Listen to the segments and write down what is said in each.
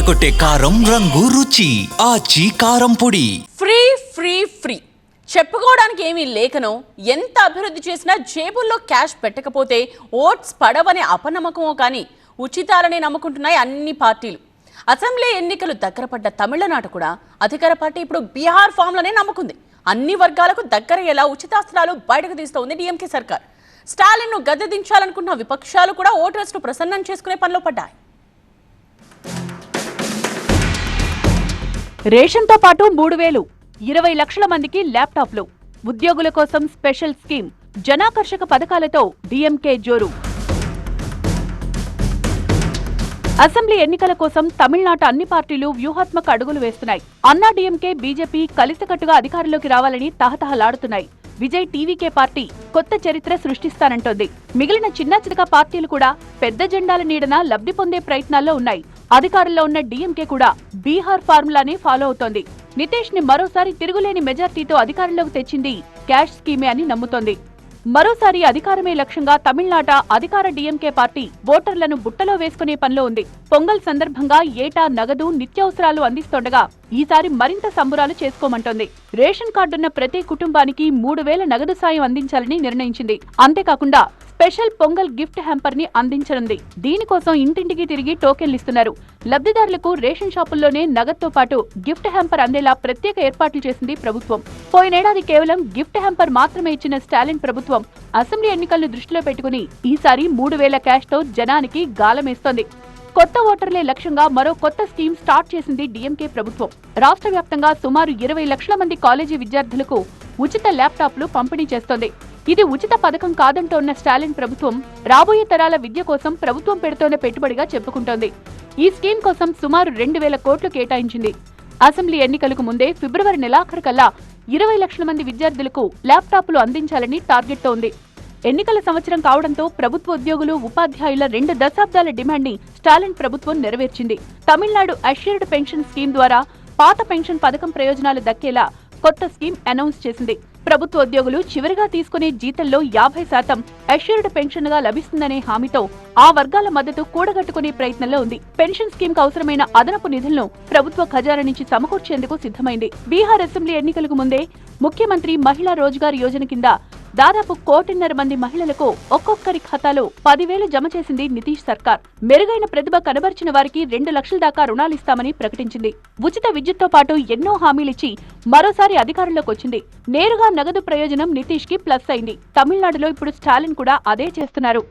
అదరగొట్టే కారం రంగు రుచి. ఆచి కారం పొడి. Free free free. చెప్పుకోవడానికి ఏమీ లేకనో. ఎంత అభివృద్ధి చేసినా జేబుల్లో క్యాష్ పెట్టకపోతే ఓట్స్ పడవనే అపనమ్మకమో కానీ ఉచితాలనే నమ్ముకుంటున్నాయి అన్ని పార్టీలు. అసెంబ్లీ ఎన్నికలు దగ్గర పడ్డ తమిళనాడు కూడా అధికార పార్టీ ఇప్పుడు బీహార్ ఫామ్లోనే నమ్ముకుంది. అన్ని వర్గాలకు దగ్గరయ్యేలా ఉచితాస్త్రాలు బయటకు తీస్తోంది డిఎంకే సర్కార్. స్టాలిన్ను గద్దె దించాలనుకున్న విపక్షాలు కూడా ఓటర్స్ను ప్రసన్నం చేసుకునే పనిలో పడ్డాయి. రేషన్తో పాటు మూడు వేలు ఇరవై లక్షల మందికి ల్యాప్టాప్లు. ఉద్యోగుల కోసం స్పెషల్ స్కీమ్. జనాకర్షక పథకాలతో డిఎంకే జోరు. అసెంబ్లీ ఎన్నికల కోసం తమిళనాట అన్ని పార్టీలు వ్యూహాత్మక అడుగులు వేస్తున్నాయి. అన్నా డిఎంకే బీజేపీ కలిసికట్టుగా అధికారంలోకి రావాలని తహతహలాడుతున్నాయి. విజయ్ టీవీకే పార్టీ కొత్త చరిత్ర సృష్టిస్తానంటోంది. మిగిలిన చిన్న చితక పార్టీలు కూడా పెద్ద జెండాల నీడన లబ్ధి పొందే ప్రయత్నాల్లో ఉన్నాయి. అధికారంలో ఉన్న డీఎంకే కూడా బీహార్ ఫార్ములానే ఫాలో అవుతోంది. నితీష్ని మరోసారి తిరుగులేని మెజార్టీతో అధికారంలోకి తెచ్చింది క్యాష్ స్కీమే అని నమ్ముతోంది. మరోసారి అధికారమే లక్ష్యంగా తమిళనాట అధికార డీఎంకే పార్టీ ఓటర్లను బుట్టలో వేసుకునే పనిలో ఉంది. పొంగల్ సందర్భంగా ఏటా నగదు నిత్యావసరాలు అందిస్తుండగా ఈసారి మరింత సంబురాలు చేసుకోమంటోంది. రేషన్ కార్డున్న ప్రతి కుటుంబానికి మూడు వేల నగదు సాయం అందించాలని నిర్ణయించింది. అంతేకాకుండా స్పెషల్ పొంగల్ గిఫ్ట్ హ్యాంపర్ని అందించనుంది. దీనికోసం ఇంటింటికి తిరిగి టోకెన్లు ఇస్తున్నారు. లబ్ధిదారులకు రేషన్ షాపుల్లోనే నగదుతో పాటు గిఫ్ట్ హ్యాంపర్ అందేలా ప్రత్యేక ఏర్పాట్లు చేసింది ప్రభుత్వం. పోయినేడాది కేవలం గిఫ్ట్ హ్యాంపర్ మాత్రమే ఇచ్చిన స్టాలిన్ ప్రభుత్వం అసెంబ్లీ ఎన్నికలను దృష్టిలో పెట్టుకుని ఈసారి మూడు వేల క్యాష్తో జనానికి గాలమేస్తోంది. కొత్త ఓటర్లే లక్ష్యంగా మరో కొత్త స్కీమ్ స్టార్ట్ చేసింది డీఎంకే ప్రభుత్వం. రాష్ట్ర వ్యాప్తంగా సుమారు ఇరవై లక్షల మంది కాలేజీ విద్యార్థులకు ఉచిత ల్యాప్టాప్లు పంపిణీ చేస్తోంది. ఇది ఉచిత పథకం కాదంటోన్న స్టాలిన్ ప్రభుత్వం రాబోయే తరాల విద్య కోసం ప్రభుత్వం పెడుతోన్న పెట్టుబడిగా చెప్పుకుంటోంది. ఈ స్కీమ్ కోసం సుమారు రెండు వేల కోట్లు కేటాయించింది. అసెంబ్లీ ఎన్నికలకు ముందే ఫిబ్రవరి నెలాఖరుకల్లా ఇరవై లక్షల మంది విద్యార్థులకు ల్యాప్టాప్లు అందించాలని టార్గెట్తో ఉంది ఎన్నికల సంవత్సరం కావడంతో ప్రభుత్వ ఉద్యోగులు ఉపాధ్యాయుల రెండు దశాబ్దాల డిమాండ్ని స్టాలిన్ ప్రభుత్వం నెరవేర్చింది. తమిళనాడు అష్యూర్డ్ పెన్షన్ స్కీమ్ ద్వారా పాత పెన్షన్ పథకం ప్రయోజనాలు దక్కేలా కొత్త స్కీమ్ అనౌన్స్ చేసింది. ప్రభుత్వ ఉద్యోగులు చివరిగా తీసుకునే జీతంలో యాభై శాతం అష్యూర్డ్ పెన్షన్గా లభిస్తుందనే హామీతో ఆ వర్గాల మద్దతు కూడగట్టుకునే ప్రయత్నంలో ఉంది. పెన్షన్ స్కీమ్కు అవసరమైన అదనపు నిధులను ప్రభుత్వ ఖజానా నుంచి సమకూర్చేందుకు సిద్ధమైంది. బీహార్ అసెంబ్లీ ఎన్నికలకు ముందే ముఖ్యమంత్రి మహిళా రోజ్గార్ యోజన కింద దాదాపు కోటిన్నర మంది మహిళలకు ఒక్కొక్కరి ఖాతాలో పదివేలు జమ చేసింది నితీష్ సర్కార్. మెరుగైన ప్రతిభ కనబరిచిన వారికి రెండు లక్షల దాకా రుణాలిస్తామని ప్రకటించింది. ఉచిత విద్యుత్తో పాటు ఎన్నో హామీలిచ్చి మరోసారి అధికారంలోకి వచ్చింది. నేరుగా నగదు ప్రయోజనం నితీష్కి ప్లస్ అయింది. తమిళనాడులో ఇప్పుడు స్టాలిన్ కూడా అదే చేస్తున్నారు.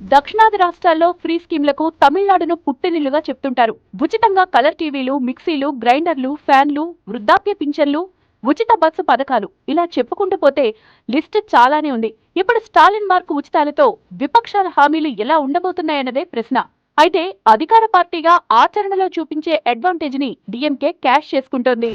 దక్షిణాది రాష్ట్రాల్లో ఫ్రీ స్కీమ్లకు తమిళనాడును పుట్టినిల్లుగా చెప్తుంటారు. ఉచితంగా కలర్ టీవీలు మిక్సీలు గ్రైండర్లు ఫ్యాన్లు వృద్ధాప్య పింఛన్లు ఉచిత బస్సు పథకాలు ఇలా చెప్పుకుంటూ పోతే లిస్ట్ చాలానే ఉంది. ఇప్పుడు స్టాలిన్ మార్కు ఉచితాలతో విపక్షాల హామీలు ఎలా ఉండబోతున్నాయన్నదే ప్రశ్న. అయితే అధికార పార్టీగా ఆచరణలో చూపించే అడ్వాంటేజ్ని డిఎంకే క్యాష్ చేసుకుంటోంది.